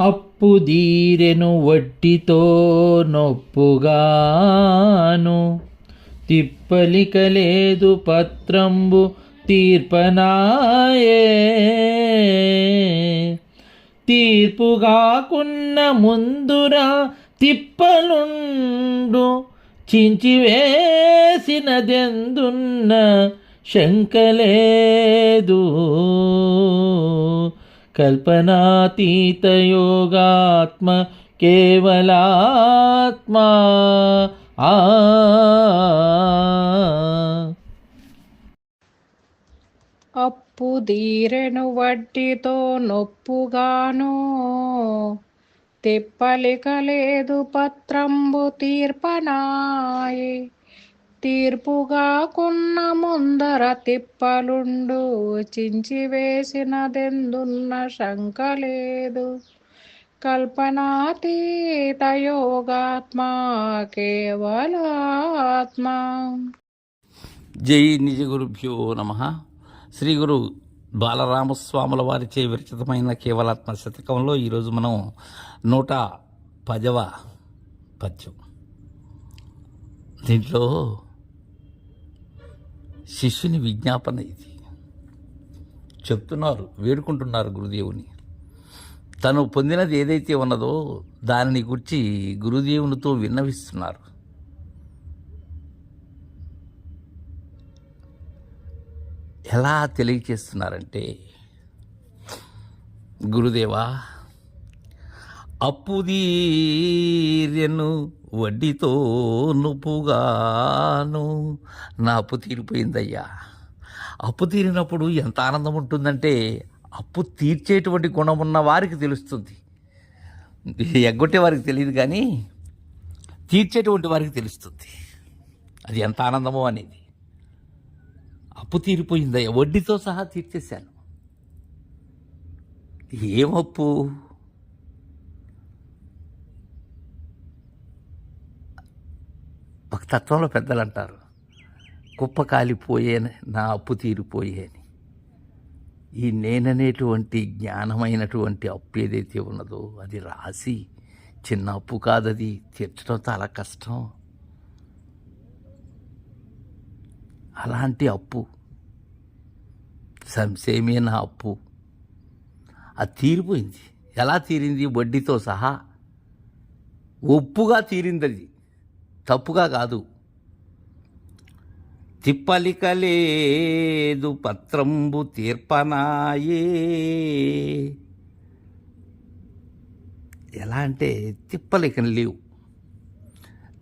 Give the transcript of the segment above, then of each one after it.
అప్పు దీరెను వడ్డితో నొప్పుగాను. తిప్పలిక లేదు పత్రంబు తీర్పనాయే. తీర్పుగాకున్న ముందురా తిప్పలుండు. చించివేసినదెందున్న శంకలేదు కల్పనాతీతయోగాత్మ కేవలాత్మా. ఆ. అప్పు దీరెను వడ్డీతో నొప్పుగాను. తిప్పలిక లేదు పత్రంబు తీర్పనాయి. తీర్పుగా కొన్న ముందర తిప్పలుండు చించి వేసినదెందున్న శంక లేదు. కల్పనాతీత యోగాత్మ కేవలాత్మ. జై నిజ గురుభ్యో నమ. శ్రీ గురు బాలరామస్వాముల వారిచే విరచితమైన కేవలాత్మ శతకంలో ఈరోజు మనం నూట పదవ పద్యం. దీంట్లో శిష్యుని విజ్ఞాపన ఇది. చెప్తున్నారు వేడుకుంటున్నారు గురుదేవుని. తను పొందినది ఏదైతే ఉన్నదో దానిని గురించి గురుదేవునితో విన్నవిస్తున్నారు. ఎలా తెలియచేస్తున్నారంటే గురుదేవా అప్పుదీర్యను వడ్డీతో నుప్పుగాను నా అప్పు తీరిపోయిందయ్యా. అప్పు తీరినప్పుడు ఎంత ఆనందం ఉంటుందంటే అప్పు తీర్చేటువంటి గుణం ఉన్న వారికి తెలుస్తుంది. ఎగ్గొట్టే వారికి తెలియదు కానీ తీర్చేటువంటి వారికి తెలుస్తుంది. అది ఎంత ఆనందమో అనేది. అప్పు తీరిపోయిందయ్యా. వడ్డీతో సహా తీర్చేశాను. ఏమప్పు? ఒక తత్వంలో పెద్దలు అంటారు కుప్ప కాలిపోయే నా అప్పు తీరిపోయే అని ఈ నేననేటువంటి జ్ఞానమైనటువంటి అప్పు ఏదైతే ఉన్నదో అది రాసి చిన్న అప్పు కాదది. తీర్చడం చాలా కష్టం. అలాంటి అప్పు సంశయమే నా అప్పు అది తీరిపోయింది. ఎలా తీరింది? వడ్డీతో సహా ఒప్పుగా తీరింది అది తప్పుగా కాదు. తిప్పలిక లేదు పత్రంబు తీర్పనాయే. ఎలా అంటే తిప్పలిక లేవు.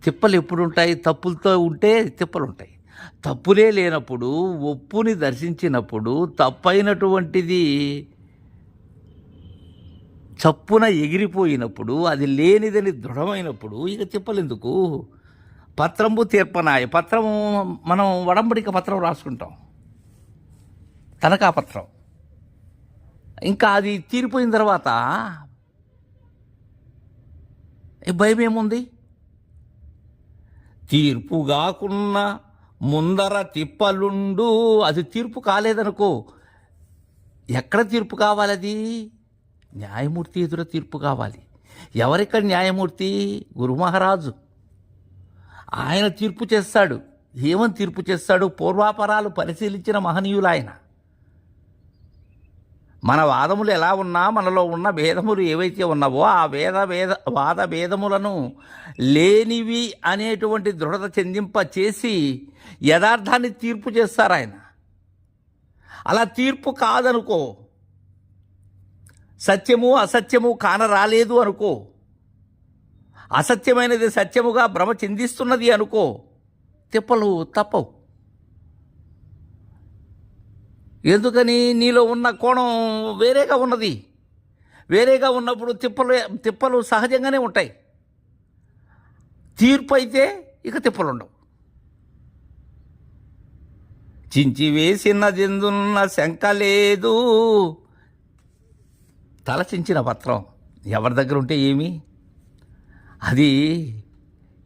తిప్పలు ఎప్పుడు ఉంటాయి తప్పులతో ఉంటే తిప్పలు ఉంటాయి తప్పులే లేనప్పుడు ఒప్పుని దర్శించినప్పుడు తప్పైనటువంటిది చప్పున ఎగిరిపోయినప్పుడు అది లేనిదని దృఢమైనప్పుడు ఇక తిప్పలెందుకు? పత్రంబు తీర్పనాయ. పత్రం మనం వడంబడిక పత్రం రాసుకుంటాం. తనఖా పత్రం ఇంకా అది తీరిపోయిన తర్వాత భయం ఏముంది? తీర్పు కాకున్న ముందర తిప్పలుండు. అది తీర్పు కాలేదనుకో ఎక్కడ తీర్పు కావాలి అది న్యాయమూర్తి ఎదుర తీర్పు కావాలి. ఎవరిక్కడ న్యాయమూర్తి? గురు మహారాజు ఆయన తీర్పు చేస్తాడు. ఏమని తీర్పు చేస్తాడు. పూర్వాపరాలు పరిశీలించిన మహనీయులు ఆయన మన వాదములు ఎలా ఉన్నా మనలో ఉన్న భేదములు ఏవైతే ఉన్నావో ఆ వేద వేద వాద భేదములను లేనివి అనేటువంటి దృఢత చెందింప చేసి యథార్థాన్ని తీర్పు చేస్తారు ఆయన. అలా తీర్పు కాదనుకో సత్యము అసత్యము కానరాలేదు అనుకో అసత్యమైనది సత్యముగా భ్రమ చెందిస్తున్నది అనుకో తిప్పలు తప్పవు. ఎందుకని నీలో ఉన్న కోణం వేరేగా ఉన్నది? వేరేగా ఉన్నప్పుడు తిప్పలు తిప్పలు సహజంగానే ఉంటాయి. తీర్పు అయితే ఇక తిప్పలు ఉండవు చించి వేసిన జందున్న శంక లేదు. తల చించిన పత్రం ఎవరి దగ్గర ఉంటే ఏమి? అది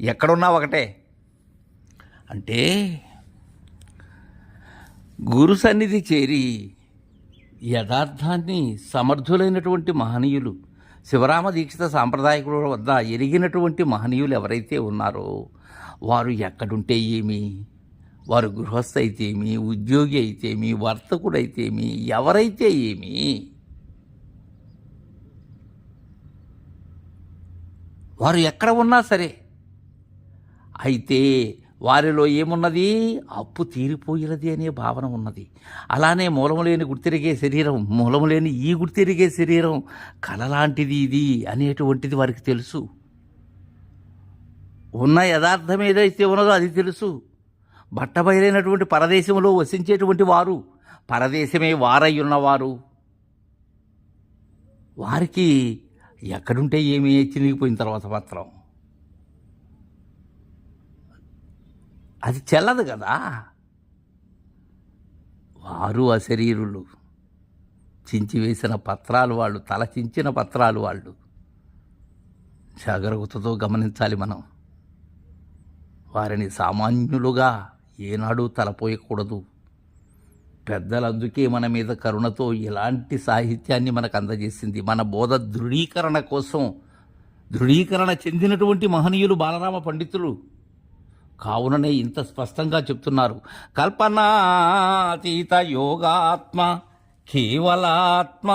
ఎక్కడున్నా ఒకటే. అంటే గురు సన్నిధి చేరి యథార్థాన్ని సమర్థులైనటువంటి మహనీయులు శివరామ దీక్షిత సాంప్రదాయకుల వద్ద ఎరిగినటువంటి మహనీయులు ఎవరైతే ఉన్నారో వారు ఎక్కడుంటే ఏమి? వారు గృహస్థ అయితేమి? ఉద్యోగి అయితేమి? వర్తకుడైతేమి ఎవరైతే ఏమి? వారు ఎక్కడ ఉన్నా సరే. అయితే వారిలో ఏమున్నది? అప్పు తీరిపోయినది అనే భావన ఉన్నది. అలానే మూలము లేని గుర్తిరిగే శరీరం మూలము లేని ఈ గుర్తిరిగే శరీరం కలలాంటిది ఇది అనేటువంటిది వారికి తెలుసు. ఉన్న యథార్థం ఏదైతే ఉన్నదో అది తెలుసు. బట్టబయలైనటువంటి పరదేశంలో వసించేటువంటి వారు పరదేశమే వారై ఉన్నవారు. వారికి ఎక్కడుంటే ఏమి చినిగిపోయిన తర్వాత మాత్రం. అది చెల్లదు కదా. వారు అశరీరులు. చించివేసిన పత్రాలు వాళ్ళు తల చించిన పత్రాలు వాళ్ళు. జాగ్రత్తతో గమనించాలి మనం. వారిని సామాన్యులుగా ఏనాడు తలపోయకూడదు. పెద్దలు అందుకే మన మీద కరుణతో ఇలాంటి సాహిత్యాన్ని మనకు అందజేసింది మన బోధ దృఢీకరణ కోసం దృఢీకరణ చెందినటువంటి మహనీయులు బాలరామ పండితులు. కావుననే ఇంత స్పష్టంగా చెప్తున్నారు. కల్పనాతీత యోగాత్మ కేవలాత్మ.